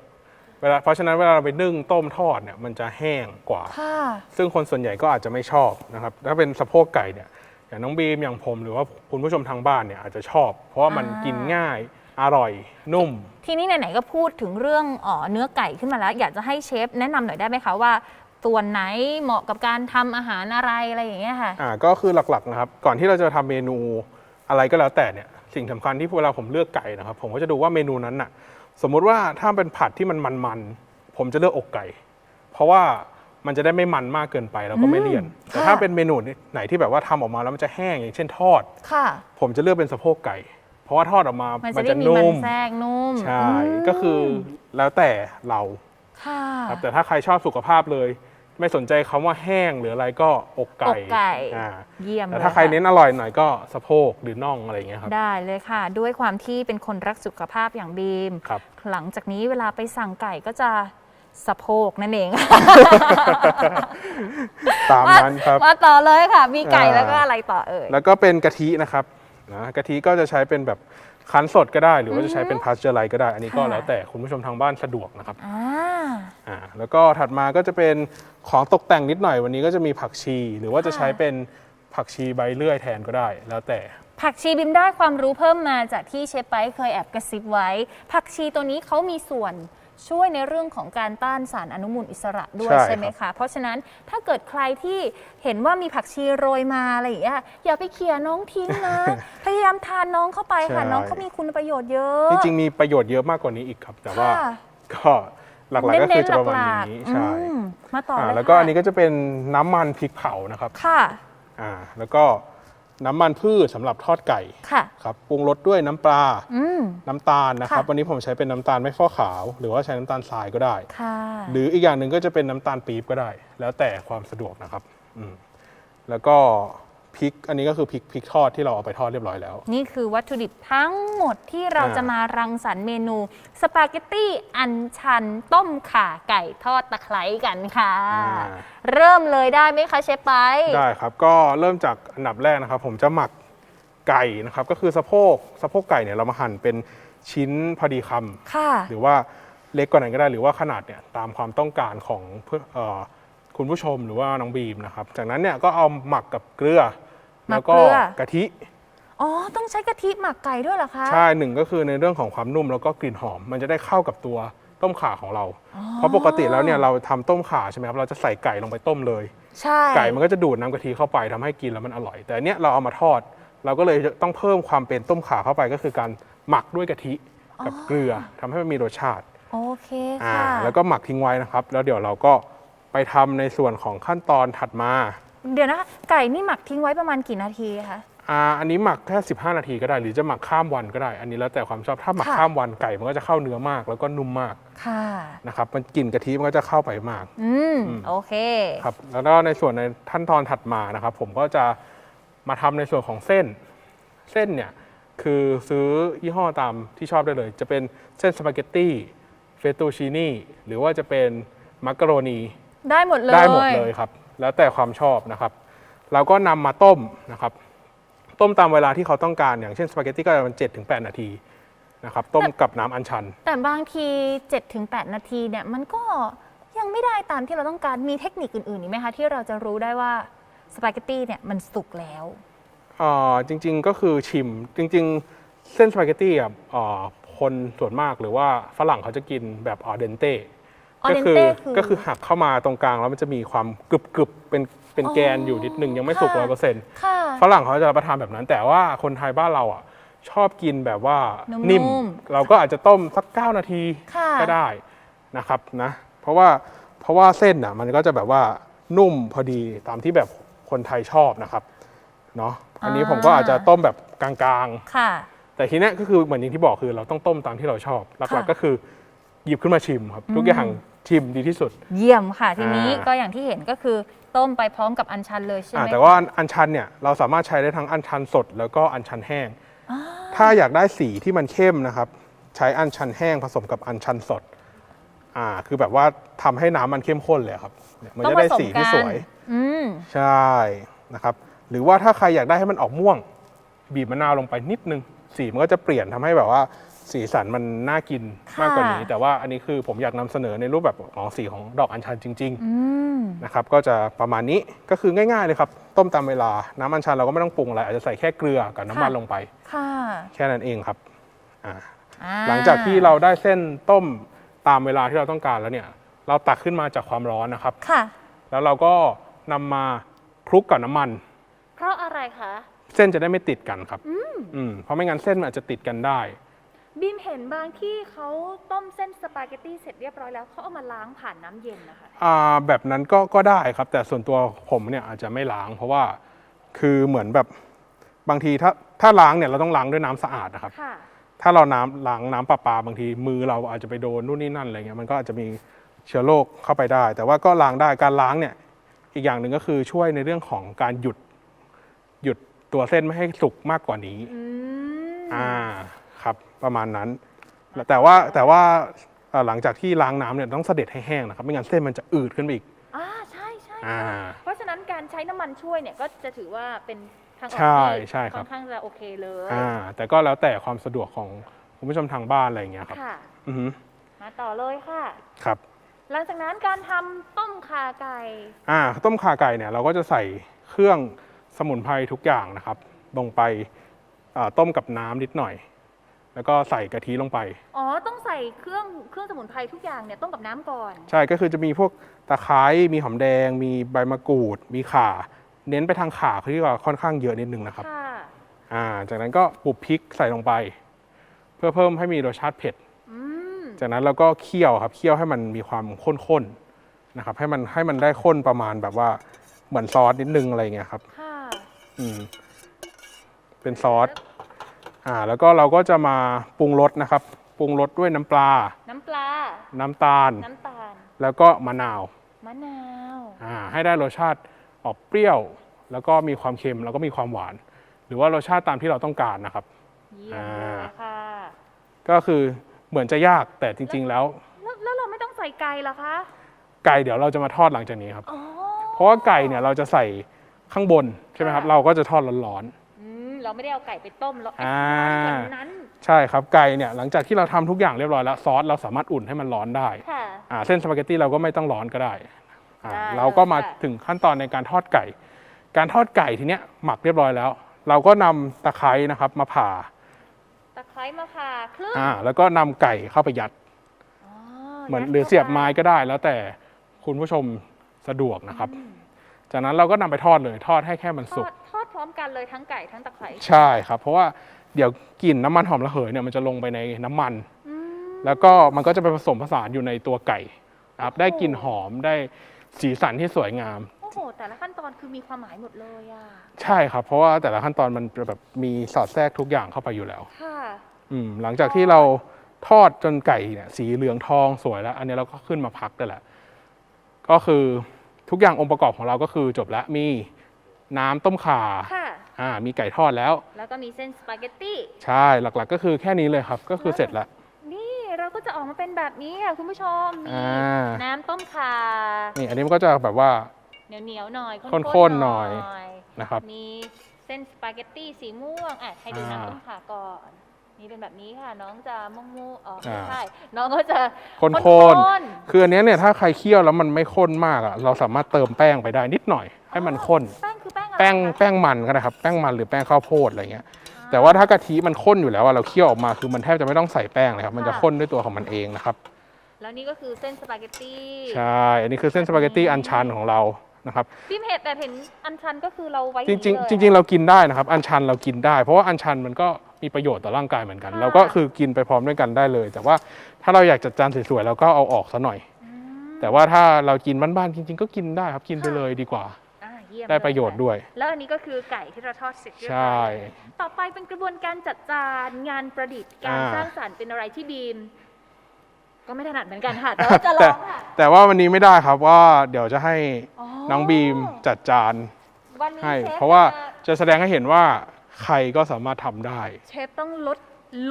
Speaker 2: เวลาเพราะฉะนั้นเวลาเราไปนึ่งต้มทอดเนี่ยมันจะแห้งกว่า
Speaker 1: ค่ะ
Speaker 2: ซึ่งคนส่วนใหญ่ก็อาจจะไม่ชอบนะครับ ถ้าเป็นสะโพกไก่เนี่ยอย่างน้องบีมอย่างผมหรือว่าคุณผู้ชมทางบ้านเนี่ยอาจจะชอบ เพราะว่ามัน
Speaker 1: อ่ากิ
Speaker 2: กินง่ายอร่อยนุ่ม
Speaker 1: ทีนี้ไหนๆก็พูดถึงเรื่องอ๋อเนื้อไก่ขึ้นมาแล้ว อยากจะให้เชฟแนะนำหน่อยได้ไหมคะว่าตัวไหนเหมาะกับการทำอาหารอะไรอะไรอย่างเงี้ยค่ะ
Speaker 2: อ่าก็คือหลักๆนะครับก่อนที่เราจะทำเมนู อะไรก็แล้วแต่เนี่ยสิ่งสำคัญที่เวลาผมเลือกไก่นะครับ ผมก็จะดูว่าเมนูนั้นน่ะ สมมุติว่าถ้าเป็นผัดที่มันมันๆผมจะเลือกอกไก่ เพราะว่ามันจะได้ไม่มันมากเกินไปแล้วก็ไม่เลี่ยน แต่
Speaker 1: ค่ะ
Speaker 2: ถ้าเป็นเมนูไหนที่แบบว่าทำออกมาแล้วมันจะแห้งอย่างเช่นทอด
Speaker 1: ค่ะ
Speaker 2: ผมจะเลือกเป็นสะโพกไก่ เพราะว่าทอดออกมา
Speaker 1: มัน
Speaker 2: มั
Speaker 1: จะ
Speaker 2: น
Speaker 1: ได้
Speaker 2: จะ
Speaker 1: มีมัน
Speaker 2: นุ่ม
Speaker 1: แทรกนุ่ม
Speaker 2: ใช่
Speaker 1: อืม
Speaker 2: ก็คือแล้วแต่เรา
Speaker 1: ค่ะ
Speaker 2: ครับแต่ถ้าใครชอบสุขภาพเลย ไม่สนใจคำว่าแห้งหรืออะไรก็อกไก่
Speaker 1: อกไก่
Speaker 2: อ่า
Speaker 1: เยี่ยม
Speaker 2: แต่
Speaker 1: ลย
Speaker 2: ถ้าใคระเน้นอร่อยหน่อยก็สะโพกหรือน่องอะไรอย่างเงี้ยครับ
Speaker 1: ได้เลยค่ะ ด้วยความที่เป็นคนรักสุขภาพอย่างบีม
Speaker 2: ครับ
Speaker 1: หลังจากนี้เวลาไปสั่งไก่ก็จะสะโพกนั่นเอง
Speaker 2: ตามนั้นครับ
Speaker 1: มาต่อเลยค่ะ มีไก่
Speaker 2: อ่า
Speaker 1: แล้วก็อะไรต่อเอ่ย
Speaker 2: แล้วก็เป็นกะทินะครับนะกะทิก็จะใช้เป็นแบบ คั้นสดก็ได้หรือว่าจะใช้เป็นพาสเจอร์ไลท์ก็ได้ อันนี้ก็
Speaker 1: ค่ะ
Speaker 2: แล้วแต่คุณผู้ชมทางบ้านสะดวกนะครับ
Speaker 1: อ่า
Speaker 2: อ่าแล้วก็ถัดมาก็จะเป็นของตกแต่งนิดหน่อยวันนี้ก็จะมีผักชี หรือว่าจะใช้เป็นผักชีใบเลื่อยแทนก็ได้ แล้วแต่
Speaker 1: ผักชีบิมได้ความรู้เพิ่มมาจากที่เชฟไปเคยแอบกระซิบไว้ ผักชีตัวนี้เขามีส่วน ช่วยในเรื่องของการต้านสารอนุมูลอิสระด้วย
Speaker 2: ใช่
Speaker 1: ใช่ไหมคะ เพราะฉะนั้นถ้าเกิดใครที่เห็นว่ามีผักชีโรยมาอะไรอย่างเงี้ยอย่าไปเขี่ยน้องทิ้งนะ พยายามทานน้องเข้าไปค่ะน้องเขามีคุณประโยชน์เยอะ
Speaker 2: จริงๆมีประโยชน์เยอะมากกว่านี้อีกครับ แต่ว่า
Speaker 1: ค่ะ
Speaker 2: ก็หลักๆก็คือจะประมาณ
Speaker 1: หลัก
Speaker 2: นี้
Speaker 1: ๆ
Speaker 2: ใช่
Speaker 1: อืมมาต่อ
Speaker 2: อ่า
Speaker 1: เลย
Speaker 2: แล้วก็
Speaker 1: ค่ะ
Speaker 2: อันนี้ก็จะเป็นน้ำมันพริกเผานะครับ
Speaker 1: ค่ะ
Speaker 2: อ่าแล้วก็ น้ำมันพืชสำหรับทอดไก่
Speaker 1: ค่ะ
Speaker 2: ครับปรุงรสด้วยน้ำปลา
Speaker 1: อืม
Speaker 2: น้ำตาลนะครับ
Speaker 1: ค่ะ
Speaker 2: วันนี้ผมใช้เป็นน้ำตาลไม่ฟอกขาว หรือว่าใช้น้ำตาลทรายก็ได้
Speaker 1: ค่ะ
Speaker 2: หรืออีกอย่างหนึ่งก็จะเป็นน้ำตาลปี๊บก็ได้ แล้วแต่ความสะดวกนะครับอืมแล้วก็ พริก อันนี้ก็คือพริกพริกทอดที่เราเอาไปทอดเรียบร้อยแล้ว
Speaker 1: นี่คือวัตถุดิบทั้งหมดที่เรา
Speaker 2: อ่า
Speaker 1: จะมารังสรรค์เมนู สปาเกตตี้อันชัน ต้มข่าไก่ทอดตะไคร้กันค่ะ
Speaker 2: อ่า
Speaker 1: เริ่มเลยได้ไหมคะเชฟไป
Speaker 2: ได้ครับก็เริ่มจากอันดับแรกนะครับ ผมจะหมักไก่นะครับ ก็คือสะโพกสะโพกไก่เนี่ยเรามาหั่นเป็นชิ้นพอดีคำ
Speaker 1: ค่ะ
Speaker 2: หรือว่าเล็กกว่านั้นก็ได้หรือว่าขนาดเนี่ยตามความต้องการของเพื่อเอ่อคุณผู้ชมหรือว่าน้องบีมนะครับ จากนั้นเนี่ยก็เอาหมักกับเกลือ
Speaker 1: หมั
Speaker 2: แล้
Speaker 1: ก
Speaker 2: วก็
Speaker 1: เกลือ
Speaker 2: กะทิ
Speaker 1: อ๋อ ต้องใช้กะทิหมักไก่ด้วยเหรอคะ
Speaker 2: ใช่หนึ่งก็คือในเรื่องของความนุ่มแล้วก็กลิ่นหอม มันจะได้เข้ากับตัวต้มข่าของเรา เพราะปกติแล้วเนี่ยเราทำต้มข่าใช่ไหมครับเราจะใส่ไก่ลงไปต้มเลย
Speaker 1: ใช่
Speaker 2: ไก่มันก็จะดูดน้ำกะทิเข้าไปทำให้กินแล้วมันอร่อย แต่อันเนี้ยเราเอามาทอด เราก็เลยต้องเพิ่มความเป็นต้มข่าเข้าไปก็คือการหมักด้วยกะทิกับเกลือทำให้มันมีรสชาติ
Speaker 1: โอเค
Speaker 2: อ่า
Speaker 1: ค่ะ
Speaker 2: แล้วก็หมักทิ้งไว้นะครับ แล้วเดี๋ยวเราก็ไปทำในส่วนของขั้นตอนถัดมา
Speaker 1: เดี๋ยวนะคะไก่นี่หมักทิ้งไว้ประมาณกี่นาทีคะ
Speaker 2: อ่าอันนี้หมักแค่ 15 นาทีก็ได้ หรือจะหมักข้ามวันก็ได้ อันนี้แล้วแต่ความชอบถ้าหมัก
Speaker 1: ค่ะ
Speaker 2: ข้ามวันไก่มันก็จะเข้าเนื้อมากแล้วก็นุ่มมาก
Speaker 1: ค่ะ
Speaker 2: นะครับมันกลิ่นกะทิมันก็จะเข้าไปมาก
Speaker 1: อืมโอเค
Speaker 2: ครับแล้วก็ในส่วนในขั้นตอนถัดมานะครับ ผมก็จะมาทำในส่วนของเส้น เส้นเนี่ยคือซื้อยี่ห้อตามที่ชอบได้เลย จะเป็นเส้นสปาเกตตี้เฟตูชินีหรือว่าจะเป็นมักกะโรนี
Speaker 1: ได้หมดเลย
Speaker 2: ได้หมดเลยครับ แล้วแต่ความชอบนะครับเราก็นำมาต้มนะครับ ต้มตามเวลาที่เขาต้องการอย่างเช่นสปาเกตตี้ก็ประมาณเจ็ดถึงแปดนาทีนะครับ ต้มกับน้ำอัญชัน
Speaker 1: แต่บางที7-8นาทีเนี่ยมันก็ยังไม่ได้ตามที่เราต้องการมีเทคนิคอื่นๆอีกไหมคะที่เราจะรู้ได้ว่าสปาเกตตี้เนี่ยมันสุกแล้ว
Speaker 2: อ่าจริง ๆก็คือชิมจริง ๆ เส้นสปาเกตตี้อะอ่าผคนส่วนมากหรือว่าฝรั่งเขาจะกินแบบออเดนเต้
Speaker 1: al
Speaker 2: ก็
Speaker 1: dente
Speaker 2: คือ
Speaker 1: คือ
Speaker 2: ก็คือหักเข้ามาตรงกลางแล้วมันจะมีความกรึบกรึบๆเป็นเป็นแกนอยู่นิดนึงยังไม่สุกร้
Speaker 1: ค่ะ
Speaker 2: อยเปอร์เซ็นต์
Speaker 1: ค่ะ
Speaker 2: ฝรั่งเขาจะรับประทานแบบนั้น แต่ว่าคนไทยบ้านเราอะชอบกินแบบว่า
Speaker 1: นุ่มๆ
Speaker 2: นิ่มเราก็อาจจะต้มสัก 9 นาที
Speaker 1: ค่ะ
Speaker 2: ก็ได้นะครับนะเพราะว่าเพราะว่าเส้นอะมันก็จะแบบว่านุ่มพอดีตามที่แบบคนไทยชอบนะครับเนาะอันนี้
Speaker 1: อ่า
Speaker 2: ผมก็อาจจะต้มแบบกลางๆ
Speaker 1: ค่ะ
Speaker 2: แต่ทีเนี้ยก็คือเหมือนอย่างที่บอกคือเราต้องต้มตามที่เราชอบ หลัก
Speaker 1: ค่ะ
Speaker 2: ๆก็คือ หยิบขึ้นมาชิมครับ ทุกอย่างชิมดีที่สุด
Speaker 1: เยี่ยมค่ะ ทีนี้
Speaker 2: อ่า
Speaker 1: ก็อย่างที่เห็นก็คือต้มไปพร้อมกับอัญชันเลยใช่ไห
Speaker 2: อ่ามแต่ว่าอันชันเนี่ยเราสามารถใช้ได้ทั้งอันชันสด แล้วก็อันชันแห้ง ถ้าอยากได้สีที่มันเข้มนะครับ ใช้อันชันแห้งผสมกับอันชันสดอ่าคือแบบว่าทำให้น้ำมันเข้มข้นเลยครับเนี่ยมัน
Speaker 1: ต้อง
Speaker 2: จะ
Speaker 1: ผ
Speaker 2: ได้
Speaker 1: สม
Speaker 2: สี
Speaker 1: กั
Speaker 2: ที่
Speaker 1: น
Speaker 2: สวย
Speaker 1: อืม
Speaker 2: ใช่นะครับ หรือว่าถ้าใครอยากได้ให้มันออกม่วง บีบมะนาวลงไปนิดนึง สีมันก็จะเปลี่ยนทำให้แบบว่า สีสันมันน่ากินมากกว่านี้
Speaker 1: ค่ะ
Speaker 2: แต่ว่าอันนี้คือผมอยากนำเสนอในรูปแบบของสีของดอกอัญชันจริง
Speaker 1: อืม
Speaker 2: ๆนะครับก็จะประมาณนี้ก็คือง่ายๆเลยครับ ต้มตามเวลาน้ำอัญชันเราก็ไม่ต้องปรุงอะไรอาจจะใส่แค่เกลือกับน้ำมัน
Speaker 1: ค่ะ
Speaker 2: ลงไป
Speaker 1: ค่ะ
Speaker 2: แค่นั้นเองครับอ่า
Speaker 1: อ่
Speaker 2: หลังจากที่เราได้เส้นต้มตามเวลาที่เราต้องการแล้วเนี่ย เราตักขึ้นมาจากความร้อนนะครับ
Speaker 1: ค่ะ
Speaker 2: แล้วเราก็นำมาคลุกกับน้ำมัน
Speaker 1: เพราะอะไรคะ
Speaker 2: เส้นจะได้ไม่ติดกันครับ อืมเพราะไม่งั้นเส้นมันอาจจะติดกันได้
Speaker 1: บีมเห็นบางที่เขาต้มเส้นสปาเกตตี้เสร็จเรียบร้อยแล้วเขาเอามาล้างผ่านน้ำเย็นนะคะ
Speaker 2: อ่าแบบนั้นก็ก็ได้ครับ แต่ส่วนตัวผมเนี่ยอาจจะไม่ล้าง เพราะว่าคือเหมือนแบบบางทีถ้าถ้าล้างเนี่ยเราต้องล้างด้วยน้ำสะอาดนะครับ
Speaker 1: ค่ะ
Speaker 2: ถ้าเราน้ำล้างน้ำประปาบางทีมือเราอาจจะไปโดนนู่นนี่นั่นอะไรเงี้ยมันก็อาจจะมีเชื้อโรคเข้าไปได้ แต่ว่าก็ล้างได้การล้างเนี่ยอีกอย่างหนึ่งก็คือช่วยในเรื่องของการหยุด หยุดตัวเส้นไม่ให้สุกมากกว่านี้
Speaker 1: อืม
Speaker 2: อ่าครับ ประมาณนั้น แต่ว่าแต่ว่าเอ่อหลังจากที่ล้างน้ำเนี่ยต้องเสด็จให้แห้งนะครับ ไม่งั้นเส้นมันจะอืดขึ้นไปอีก
Speaker 1: อ่าใช่ใช่
Speaker 2: อ่า
Speaker 1: เพราะฉะนั้นการใช้น้ำมันช่วยเนี่ยก็จะถือว่าเป็นทางออก
Speaker 2: ใช่
Speaker 1: ที่
Speaker 2: ใช่ครับ
Speaker 1: ค่อนข้างจะโอเคเลย
Speaker 2: อ่า แต่ก็แล้วแต่ความสะดวกของคุณผู้ชมทางบ้านอะไรอย่างเงี้ยครับ
Speaker 1: ค่ะ
Speaker 2: อือฮึ
Speaker 1: มาต่อเลยค่ะ
Speaker 2: ครับ
Speaker 1: หลังจากนั้นการทำต้มข่าไก่
Speaker 2: อ่าต้มข่าไก่เนี่ยเราก็จะใส่เครื่องสมุนไพรทุกอย่างนะครับ ลงไปอ่าต้มกับน้ำนิดหน่อย แล้วก็ใส่กะทิลงไป
Speaker 1: อ๋อ ต้องใส่เครื่องเครื่องสมุนไพรทุกอย่างเนี่ยต้มกับน้ำก่อน
Speaker 2: ใช่ก็คือจะมีพวกตะไคร้มีหอมแดง มีใบมะกรูด มีข่า เน้นไปทางข่าที่ว่าค่อนข้างเยอะนิดนึงนะครับ
Speaker 1: ค่ะ
Speaker 2: อ่า จากนั้นก็ปรุบพริกใส่ลงไป เพื่อเพิ่มให้มีรสชาติเผ็ด
Speaker 1: อืม
Speaker 2: จากนั้นเราก็เคี่ยวครับเคี่ยวให้มันมีความข้นๆนะครับ ให้มันให้มันได้ข้นประมาณแบบว่าเหมือนซอสนิดนึงอะไรเงี้ยครับ
Speaker 1: ค่ะ
Speaker 2: อืมเป็นซอส อ่าแล้วก็เราก็จะมาปรุงรสนะครับ ปรุงรสด้วยน้ำปลา
Speaker 1: น้ำปลา
Speaker 2: น้ำตาล
Speaker 1: น้ำตาล
Speaker 2: แล้วก็มะนาว
Speaker 1: มะนาว
Speaker 2: อ่าให้ได้รสชาติออกเปรี้ยว แล้วก็มีความเค็มแล้วก็มีความหวาน หรือว่ารสชาติตามที่เราต้องการนะครับ
Speaker 1: เยี่ยมเลยค่ะ
Speaker 2: ก็คือเหมือนจะยากแต่จริง ๆ แล้ว
Speaker 1: แล้วแล้วเราไม่ต้องใส่ไก่เหรอคะ
Speaker 2: ไก่เดี๋ยวเราจะมาทอดหลังจากนี้ครับ
Speaker 1: อ๋อ
Speaker 2: เพราะว่าไก่เนี่ยเราจะใส่ข้างบนใช่ไหมครับ
Speaker 1: ค่ะ
Speaker 2: เราก็จะทอดร้อน
Speaker 1: อืม เราไม่ได้เอาไก่ไปต้มแล้ว
Speaker 2: อ่า
Speaker 1: ไอ้ร้อนกว่านั้น
Speaker 2: ๆใช่ครับไก่เนี่ยหลังจากที่เราทำทุกอย่างเรียบร้อยแล้วซอสเราสามารถอุ่นให้มันร้อนได้
Speaker 1: ค่ะ
Speaker 2: อ่าเส้นสปาเกตตี้เราก็ไม่ต้องร้อนก็ได้อ่า
Speaker 1: ได้
Speaker 2: เราก็มา
Speaker 1: ค่ะ
Speaker 2: ถึงขั้นตอนในการทอดไก่ การทอดไก่ทีเนี้ยหมักเรียบร้อยแล้ว เราก็นำตะไคร้นะครับมาผ่า
Speaker 1: ตะไคร้มะข่าครึ่ง
Speaker 2: อ่าแล้วก็นำไก่เข้าไปยัด
Speaker 1: อ๋อ
Speaker 2: เหมือน
Speaker 1: ยัด
Speaker 2: หรือเสียบ
Speaker 1: ข้าป
Speaker 2: ไม้ก็ได้ แล้วแต่คุณผู้ชมสะดวกนะครับ จากนั้นเราก็นำไปทอดเลยทอดให้แค่มัน
Speaker 1: ท
Speaker 2: สุ
Speaker 1: อกดทอด พร้อมกันเลยทั้งไก่ทั้งตะไคร้
Speaker 2: ใช่ครับ เพราะว่าเดี๋ยวกลิ่นน้ำมันหอมระเหยเนี่ยมันจะลงไปในน้ำมัน
Speaker 1: อืม
Speaker 2: แล้วก็มันก็จะไปผสมผสานอยู่ในตัวไก่นะครับ
Speaker 1: โอ้โห
Speaker 2: ได้กลิ่นหอมได้สีสันที่สวยงาม
Speaker 1: โอ้โห แต่ละขั้นตอนคือมีความหมายหมดเลยอะ
Speaker 2: ใช่ครับ เพราะว่าแต่ละขั้นตอนมันแบบมีสอดแทรกทุกอย่างเข้าไปอยู่แล้ว
Speaker 1: ค่ะ
Speaker 2: อืมหลังจากที่เราทอดจนไก่เนี่ยสีเหลืองทองสวยแล้ว อันนี้เราก็ขึ้นมาพักได้แหละ ก็คือทุกอย่างองค์ประกอบของเราก็คือจบแล้วมี น้ำต้มข่า
Speaker 1: ค่ะ
Speaker 2: อ่ามีไก่ทอดแล้ว
Speaker 1: แล้วก็มีเส้นสปาเกตตี้
Speaker 2: ใช่หลักๆก็คือแค่นี้เลยครับ ก็คือเสร็จแล้ว
Speaker 1: นี่เราก็จะออกมาเป็นแบบนี้ค่ะคุณผู้ชม มี
Speaker 2: อ่า
Speaker 1: น้ำต้มข่า
Speaker 2: นี่อันนี้มันก็จะแบบว่า
Speaker 1: เหนียวเหนียวๆหน่อย
Speaker 2: ข้นๆหน่อย นะครับ
Speaker 1: มีเส้นสปาเกตตี้สีม่วงอะให้ดู
Speaker 2: อ่า
Speaker 1: น้ำต้มข่าก่อน นี่เป็นแบบนี้ค่ะน้องจะม่วงม่วงๆอ๋อไม่
Speaker 2: อ่า
Speaker 1: ใช่น้องก็จะ
Speaker 2: ข้น
Speaker 1: ข้น
Speaker 2: ๆคืออันเนี้ยเนี่ยถ้าใครเคี่ยวแล้วมันไม่ข้นมากอะเราสามารถเติมแป้งไปได้นิดหน่อย ให้มันข้น
Speaker 1: แป้งคือ แป้งอะไร
Speaker 2: แป้ง
Speaker 1: คะ
Speaker 2: แป้งมันก็ได้ครับแป้งมันหรือแป้งข้าวโพดอะไรเงี้ย
Speaker 1: อ่
Speaker 2: แต่ว่าถ้ากะทิมันข้นอยู่แล้วอะเราเคี่ยวออกมาคือมันแทบจะไม่ต้องใส่แป้งเลยครับมันจะ
Speaker 1: ค่ะ
Speaker 2: ข้นด้วยตัวของมันเองนะครับ
Speaker 1: แล้วนี่ก็คือเส้นสปาเกตตี้
Speaker 2: ใช่อันนี้คือเส้นสปาเกตตี้อันชันของเรานะครับ
Speaker 1: พี่เห็ดแต่เห็นอันชันก็คือเราไว้
Speaker 2: จริง
Speaker 1: อย่างนี้เลย
Speaker 2: ๆจริง ๆ เรากินได้นะครับ อันชันเรากินได้ เพราะว่าอันชันมันก็มีประโยชน์ต่อร่างกายเหมือนกัน
Speaker 1: ค่ะ
Speaker 2: เราก็คือกินไปพร้อมด้วยกันได้เลย แต่ว่าถ้าเราอยากจัดจานสวยๆเราก็เอาออกซะหน่อย
Speaker 1: อืม
Speaker 2: แต่ว่าถ้าเรากินบ้านๆจริง ๆ ก็กินได้ครับกินไปเลยดีกว่า
Speaker 1: อ่า เยี่ยม
Speaker 2: ได้
Speaker 1: เล
Speaker 2: ประโยชน์ด้วย
Speaker 1: แล้วอันนี้ก็คือไก่ที่เราทอดเสร็จเรียบ
Speaker 2: ใช
Speaker 1: ร้อย่ยต่อไปเป็นกระบวนการจัดจานงานประดิษฐ์การ
Speaker 2: อ่า
Speaker 1: สร้างสรรค์เป็นอะไรที่บีมก็ไม่ถนัดเหมือนกันค่ะ แต่ว่าจะล
Speaker 2: แต่
Speaker 1: องค่ะ
Speaker 2: แต่ว่าวันนี้ไม่ได้ครับว่าเดี๋ยวจะให้น้องบีมจัดจาน
Speaker 1: วันนี้
Speaker 2: ให้
Speaker 1: ชฟ
Speaker 2: เพราะว่า
Speaker 1: จ
Speaker 2: จะแสดงให้เห็นว่าใครก็สามารถทำได้
Speaker 1: เชฟต้องลด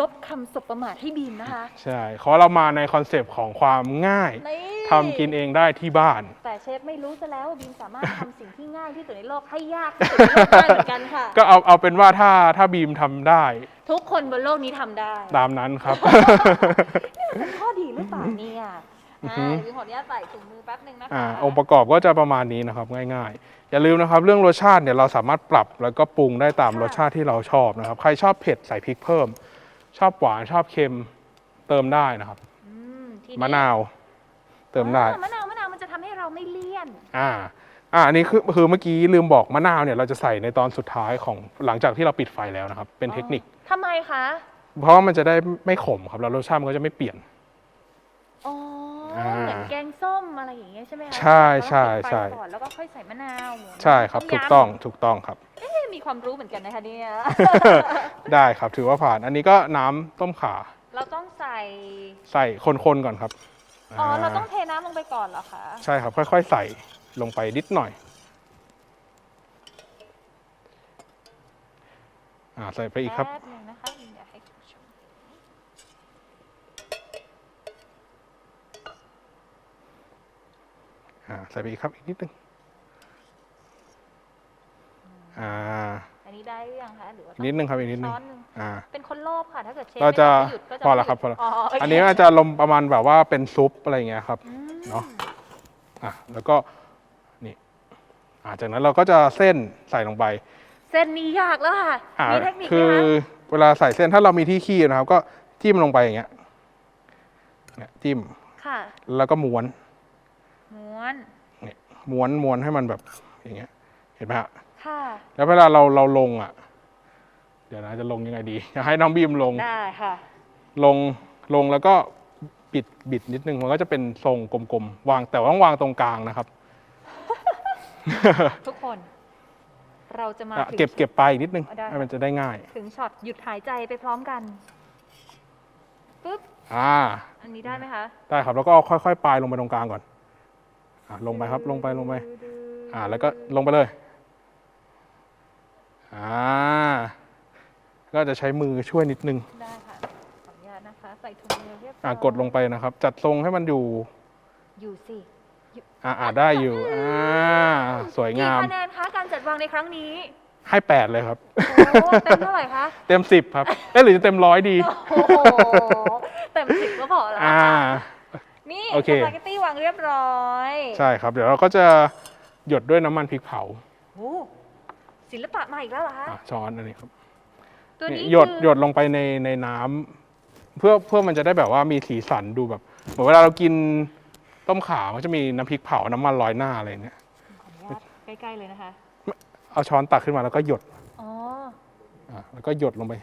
Speaker 1: ลบคำสบประมาทให้บีมนะคะ
Speaker 2: ใช่เพราะเรามาในคอนเซปต์ของความง่าย
Speaker 1: นี่
Speaker 2: ทำกินเองได้ที่บ้าน
Speaker 1: แต่เชฟไม่รู้ซะแล้วว่าบีมสามารถทำสิ่งที่ง่ายที่สุดในโลกให้ยากที่สุดในโลกได้เหมือนกันค่ะ
Speaker 2: ก็เอาเอาเป็นว่าถ้าถ้าบีมทำได้
Speaker 1: ทุกคนบนโลกนี้ทำได้
Speaker 2: ตามนั้นครับ
Speaker 1: เป็นข้อดีหรือเปล่าเนี่ย
Speaker 2: อือ
Speaker 1: อ่า
Speaker 2: ฮึ
Speaker 1: บีมขออนุญาตใส่ถุงมือแป๊บหนึ่งนะคะ
Speaker 2: อาองค์ประกอบก็จะประมาณนี้นะครับง่ายๆ อย่าลืมนะครับ เรื่องรสชาติเนี่ยเราสามารถปรับแล้วก็ปรุงได้ตามรสชาติที่เราชอบนะครับ ใครชอบเผ็ดใส่พริกเพิ่ม ชอบหวานชอบเค็มเติมได้นะครับ
Speaker 1: อืมที
Speaker 2: มะนาว เติมได้
Speaker 1: อ่ามะนาวมะนาวมันจะทำให้เราไม่เลี่ยน
Speaker 2: อ่า อ่าอันนี้คือคือเมื่อกี้ลืมบอกมะนาวเนี่ยเราจะใส่ในตอนสุดท้ายของหลังจากที่เราปิดไฟแล้วนะครับ เป็นเทคนิค
Speaker 1: ทำไมคะ
Speaker 2: เพราะว่ามันจะได้ไม่ขมครับแล้วรสชาติมันก็จะไม่เปลี่ยน
Speaker 1: อ๋อ
Speaker 2: อ่า
Speaker 1: เหมือนแกงส้มอะไรอย่างเงี้ยใช่ไหมคะ
Speaker 2: ใช่ใช่
Speaker 1: เราปิดไฟ
Speaker 2: ใช่
Speaker 1: ก่อนแล้วก็ค่อยใส่มะนาวเหมือน
Speaker 2: ใช่ครับ
Speaker 1: ต้ม
Speaker 2: ถูก
Speaker 1: ยำ
Speaker 2: ต้องถูกต้องครับ
Speaker 1: เอ๊ะมีความรู้เหมือนกันนะคะเนี่ย
Speaker 2: ได้ครับถือว่าผ่าน อันนี้ก็น้ำต้มขา
Speaker 1: เราต้องใส่
Speaker 2: ใส่คนๆก่อนครับ
Speaker 1: อ๋อ เราต้องเทน้ำลงไปก่อนเหรอคะ
Speaker 2: ใช่ครับ ค่อยๆ ใส่ลงไปนิดหน่อย อ่าใส่ไปอีกครับ
Speaker 1: แป๊บหนึงนะคะเดี๋ยวให้คุณผู้ชม
Speaker 2: อ่าใส่ไปอีกครับอีกนิดนึง อ่า
Speaker 1: อันนี้ได้หรือยังคะหรือว่า
Speaker 2: อีกนิดนึงครับอีกนิดนึง
Speaker 1: ช้อนหนึง
Speaker 2: อ่า
Speaker 1: เป็นคนโลภค่ะ ถ้าเกิดเชฟ
Speaker 2: เราจะ
Speaker 1: ไม่หยุดก็จะ
Speaker 2: พอละ
Speaker 1: ไม่
Speaker 2: ครับพอละ
Speaker 1: อ๋อโเค
Speaker 2: อันนี้อาจจะลมประมาณแบบว่าเป็นซุปอะไรอย่างเงี้ยครับ
Speaker 1: อืม
Speaker 2: เนาะ อะแล้วก็นี่อ่าจากนั้นเราก็จะเส้นใส่ลงไป
Speaker 1: เส้นนี้ยากแล้วค่ะ
Speaker 2: อ่า
Speaker 1: มีเทคนิคไหม
Speaker 2: คือ
Speaker 1: คะ
Speaker 2: เวลาใส่เส้นถ้าเรามีที่คีบนะครับ ก็จิ้มลงไปอย่างเงี้ยเนี่ยจิ้ม
Speaker 1: ค่ะ
Speaker 2: แล้วก็ม้วน
Speaker 1: ม้วน
Speaker 2: ม้วนม้วนให้มันแบบอย่างเงี้ย เห็นไหมฮะ
Speaker 1: ค่ะ
Speaker 2: แล้วเวลาเราเราลงอะ เดี๋ยวนะจะลงยังไงดีอยากให้น้องบีมลง
Speaker 1: ได้ค่ะ
Speaker 2: ลงลงแล้วก็บิดบิดนิดนึงมันก็จะเป็นทรงกลมๆวางแต่ว่าต้องวางตรงกลางนะครับ
Speaker 1: ทุกคน เราจะมา
Speaker 2: อะ
Speaker 1: ถึง
Speaker 2: เก็บเก็บไปลายนิดนึง
Speaker 1: ได้
Speaker 2: ให้มันจะได้ง่าย
Speaker 1: ถึงช็อตหยุดหายใจไปพร้อมกันปึ๊บ
Speaker 2: อ่า
Speaker 1: อันนี้ได้ไหมคะ
Speaker 2: ได้ครับแล้วก็เอาค่อยๆปลายลงไปตรงกลางก่อนอะลงไปครับลงไปลงไป อ่า แล้วก็ลงไปเลย อ่าก็จะใช้มือช่วยนิดนึง
Speaker 1: ได้ค่ะขออนุญาตนะคะ ใส่ถุงมือเรียบร้อย
Speaker 2: อ่ากดลงไปนะครับ จัดทรงให้มันอยู่
Speaker 1: อยู่สิ
Speaker 2: อ่าอ่าได้อยู่อ่าสวยงาม
Speaker 1: กี่คะแนนคะการจัดวางในครั้งนี้
Speaker 2: ให้แปดเลยครับ
Speaker 1: โอ้เต็มเท่าไหร่คะ
Speaker 2: เต็มสิบครับเอ๊ะหรือจะเต็มร้อยดี
Speaker 1: โอ้โหเต็มสิบก็พอแล้ว
Speaker 2: อ่า
Speaker 1: นี่
Speaker 2: โอเค
Speaker 1: สปาเกตตี้วางเรียบร้อย
Speaker 2: ใช่ครับ เดี๋ยวเราก็จะหยดด้วยน้ำมันพริกเผา
Speaker 1: โอ้ ศิลปะมาอีกแล้วเหรอคะ
Speaker 2: อะช้อนอันนี้ครับ
Speaker 1: ตัวนี้
Speaker 2: นี่หยด
Speaker 1: คือ
Speaker 2: หยดลงไปในในน้ำเพื่อเพื่อมันจะได้แบบว่ามีสีสันดูแบบเหมือนเวลาเรากินต้มข่ามันจะมีน้ำพริกเผาน้ำมันลอยหน้าอะไรเงี้ย
Speaker 1: ขออนุญาตใกล้ๆเลยนะคะ
Speaker 2: เอาช้อนตักขึ้นมาแล้วก็หยด
Speaker 1: อ๋อ
Speaker 2: อะแล้วก็หยดลงไป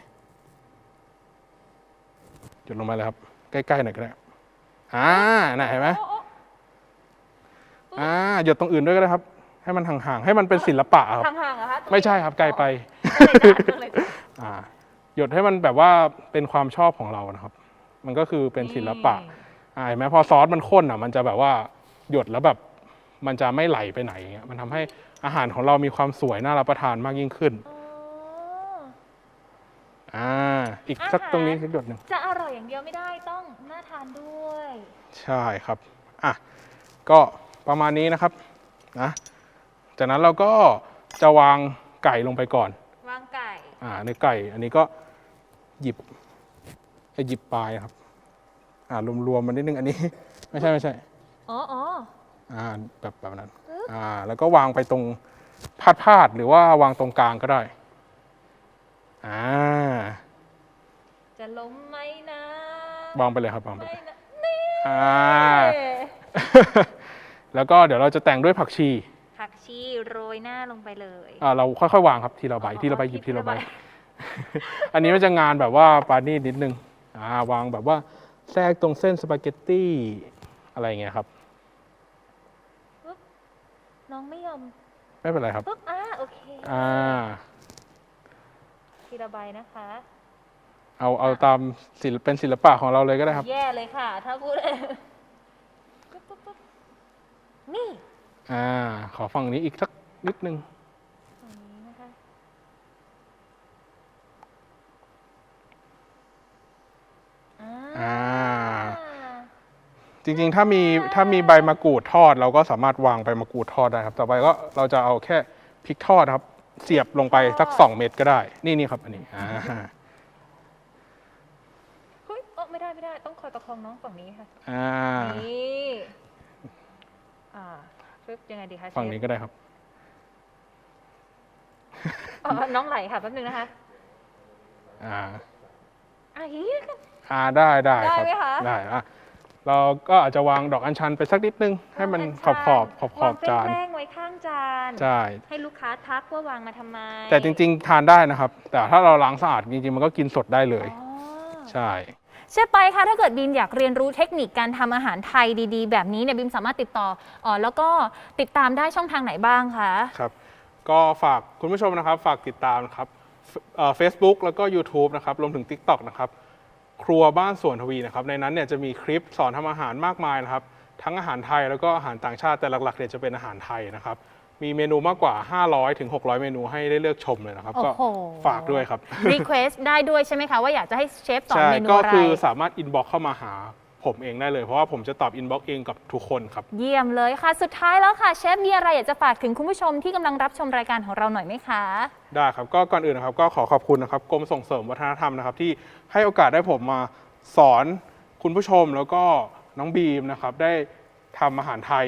Speaker 2: หยดลงไปเลยครับ ใกล้ๆหน่อยก็ได้อ่าน่ะเห็นไหม
Speaker 1: โอ้โอ้
Speaker 2: อ่าหยดตรงอื่นด้วยก็ได้ครับ ให้มันห่างๆให้มันเป็นศิลปะครับ
Speaker 1: ห่างๆเหรอคะ
Speaker 2: ไม่ใช่ครับไกลไป
Speaker 1: ก็เลยจ้ะ
Speaker 2: อ่าหยดให้มันแบบว่าเป็นความชอบของเรานะครับ มันก็คือเป็นศิลปะอ่าเห็นไหมพอซอสมันข้นอะ มันจะแบบว่าหยดแล้วแบบมันจะไม่ไหลไปไหนอย่างเงี้ยมันทำให้อาหารของเรามีความสวยน่ารับประทานมากยิ่งขึ้น
Speaker 1: อ๋อ
Speaker 2: อ่าอีกสัก
Speaker 1: อาหาร
Speaker 2: ตรงนี้สักหยดหนึ่ง
Speaker 1: จะอร่อยอย่างเดียวไม่ได้ต้องน่าทานด้วย
Speaker 2: ใช่ครับอะก็ประมาณนี้นะครับนะ จากนั้นเราก็จะวางไก่ลงไปก่อน
Speaker 1: วางไก่
Speaker 2: อ่าในไก่อันนี้ก็หยิบจะหยิบปลายนะครับ อ่ารวมๆมันนิดนึงอันนี้ ไม่ใช่ไม่ใช่
Speaker 1: อ๋ออ๋อ
Speaker 2: อ่าแบบแบบนั้น อ่า แล้วก็วางไปตรงพาดพาดๆหรือว่าวางตรงกลางก็ได้ อ่า
Speaker 1: จะล้มไหมนะ
Speaker 2: วางไปเลยครับวางไป
Speaker 1: ไม่
Speaker 2: เลย
Speaker 1: นะนี่
Speaker 2: อ่า แล้วก็เดี๋ยวเราจะแต่งด้วยผักชี
Speaker 1: ผัก ชีโรยหน้าลงไปเลย
Speaker 2: อ่าเราค่อยๆวางครับทีละใบ
Speaker 1: อ๋อ
Speaker 2: ทีละใบหยิบ
Speaker 1: ที
Speaker 2: ที
Speaker 1: ละ
Speaker 2: ละใบ
Speaker 1: ใบ
Speaker 2: อันนี้มันจะงานแบบว่าปานีตนิดนึงอ่าวางแบบว่าแทรกตรงเส้นสปาเกตตี้อะไรอย่างเงี้ยครับ
Speaker 1: น้องไม่ยอม
Speaker 2: ไม่เป็นไรครับ
Speaker 1: ปุ๊บอ่าโอเค
Speaker 2: อ่า
Speaker 1: ทีละใบนะคะ
Speaker 2: เอาเอาตามศิลป์เป็นศิลปะของเราเลยก็ได้ครับ
Speaker 1: แย่เลยค่ะ ถ้าพูดปุ๊บปุ๊บปุ๊บนี่
Speaker 2: อ่า ขอฝั่งนี้อีกสักนิดนึง
Speaker 1: ตรงนี้นะคะอ่า
Speaker 2: อ่า จริงๆ ถ้ามีถ้ามีใบมะกรูดทอด เราก็สามารถวางใบมะกรูดทอดได้ครับ ต่อไปก็เราจะเอาแค่พริกทอดครับ เสียบลงไปสักสองเม็ดก็ได้ นี่นี่ครับอันนี้ อ่า
Speaker 1: เฮ้ยเออไม่ได้ไม่ได้ ต้องคอยประคองน้องฝั่งนี้ค่ะ
Speaker 2: อ่า
Speaker 1: นี่ อ่า ปึ๊บยังไงดีคะเชฟ
Speaker 2: ฝั่งนี้ก็ได้ครับ
Speaker 1: อ๋อน้องไหลค่ะแป๊บนึงนะคะ
Speaker 2: อ่า
Speaker 1: อะฮี
Speaker 2: อ่าได้ได้
Speaker 1: ได้
Speaker 2: ครับ
Speaker 1: ไหมคะ
Speaker 2: ได้อะเราก็อาจจะวางดอกอัญชันไปสักนิดนึง ให้มันขอบขอบขอบขอบจาน
Speaker 1: วงแป้งๆไว้ข้างจาน
Speaker 2: ใช่
Speaker 1: ให้ลูกค้าทักว่าวางมาทำไม
Speaker 2: แต่จริงๆ ทานได้นะครับ แต่ถ้าเราล้างสะอาดจริงๆ มันก็กินสดได้เลย
Speaker 1: อ๋อ
Speaker 2: ใช่
Speaker 1: เชฟไปคะถ้าเกิดบีมอยากเรียนรู้เทคนิคการทำอาหารไทยดีๆ แบบนี้เนี่ยบีมสามารถติดต่ออ๋อแล้วก็ติดตามได้ช่องทางไหนบ้างคะ
Speaker 2: ครับ ก็ฝากคุณผู้ชมนะครับ ฝากติดตามนะครับเฟซบุ๊กแล้วก็ YouTube นะครับ รวมถึง TikTok นะครับ ครัวบ้านสวนทวีนะครับ ในนั้นเนี่ยจะมีคลิปสอนทำอาหารมากมายนะครับ ทั้งอาหารไทยแล้วก็อาหารต่างชาติ แต่หลักๆเนี่ยจะเป็นอาหารไทยนะครับ มีเมนูมากกว่า 500 ถึง 600 เมนูให้ได้เลือกชมเลยนะครับ ก็
Speaker 1: โอ้โห
Speaker 2: ฝากด้วยครับ
Speaker 1: รีเควสได้ด้วยใช่ไหมคะ ว่าอยากจะให้เชฟสอน
Speaker 2: ใช่
Speaker 1: เมนู
Speaker 2: ก็
Speaker 1: อะไร
Speaker 2: คือสามารถอินบ็อกเข้ามาหาผมเองได้เลย เพราะว่าผมจะตอบอินบ็อกเองกับทุกคนครับ
Speaker 1: เยี่ยมเลยค่ะ สุดท้ายแล้วค่ะ เชฟมีอะไรอยากจะฝากถึงคุณผู้ชมที่กำลังรับชมรายการของเราหน่อยไหมคะ
Speaker 2: ได้ครับ ก็ก่อนอื่นนะครับ ก็ขอขอบคุณนะครับกรมส่งเสริมวัฒนธรรมนะครับ ที่ให้โอกาสได้ผมมาสอนคุณผู้ชมแล้วก็น้องบีมนะครับ ได้ทำอาหารไทย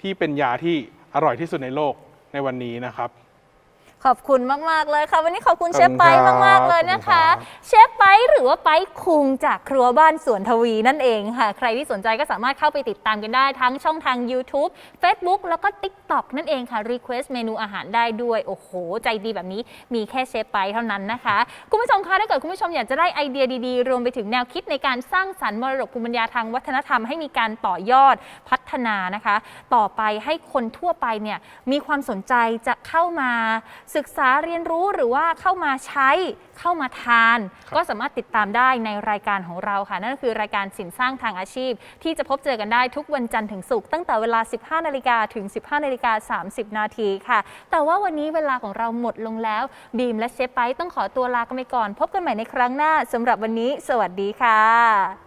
Speaker 2: ที่เป็นยาที่ อร่อยที่สุดในโลกในวันนี้นะครับ
Speaker 1: ขอบคุณมาก ๆ เลยค่ะ วันนี้ขอบคุณ
Speaker 2: ขอบ
Speaker 1: เช
Speaker 2: คุ
Speaker 1: ฟ
Speaker 2: ณ
Speaker 1: ไป
Speaker 2: ครับ
Speaker 1: มาก ๆ เลยนะคะ
Speaker 2: ขอบคุณครับ
Speaker 1: เชฟไปหรือว่าไปคุงจากครัวบ้านสวนทวีนั่นเองค่ะ ใครที่สนใจก็สามารถเข้าไปติดตามกันได้ทั้งช่องทาง YouTube Facebook แล้วก็ TikTok นั่นเองค่ะ Request เมนูอาหารได้ด้วย โอ้โห ใจดีแบบนี้มีแค่เชฟไปเท่านั้นนะคะ คุณผู้ชมคะถ้าเกิดคุณผู้ชมอยากจะได้ไอเดียดี ๆ รวมไปถึงแนวคิดในการสร้างสรรค์มรดกภูมิปัญญาทางวัฒนธรรมให้มีการต่อยอดพัฒนานะคะ ต่อไปให้คนทั่วไปเนี่ยมีความสนใจจะเข้ามาศึกษาเรียนรู้หรือว่าเข้ามาใช้เข้ามาทาน
Speaker 2: ครับ
Speaker 1: ก็สามารถติดตามได้ในรายการของเราค่ะ นั่นก็คือรายการสินสร้างทางอาชีพ ที่จะพบเจอกันได้ทุกวันจันทร์ถึงศุกร์ตั้งแต่เวลา 15 นาฬิกาถึง 15 นาฬิกา 30 นาทีค่ะ แต่ว่าวันนี้เวลาของเราหมดลงแล้ว บีมและเชฟไปต้องขอตัวลากันไปก่อน พบกันใหม่ในครั้งหน้าสำหรับวันนี้ สวัสดีค่ะ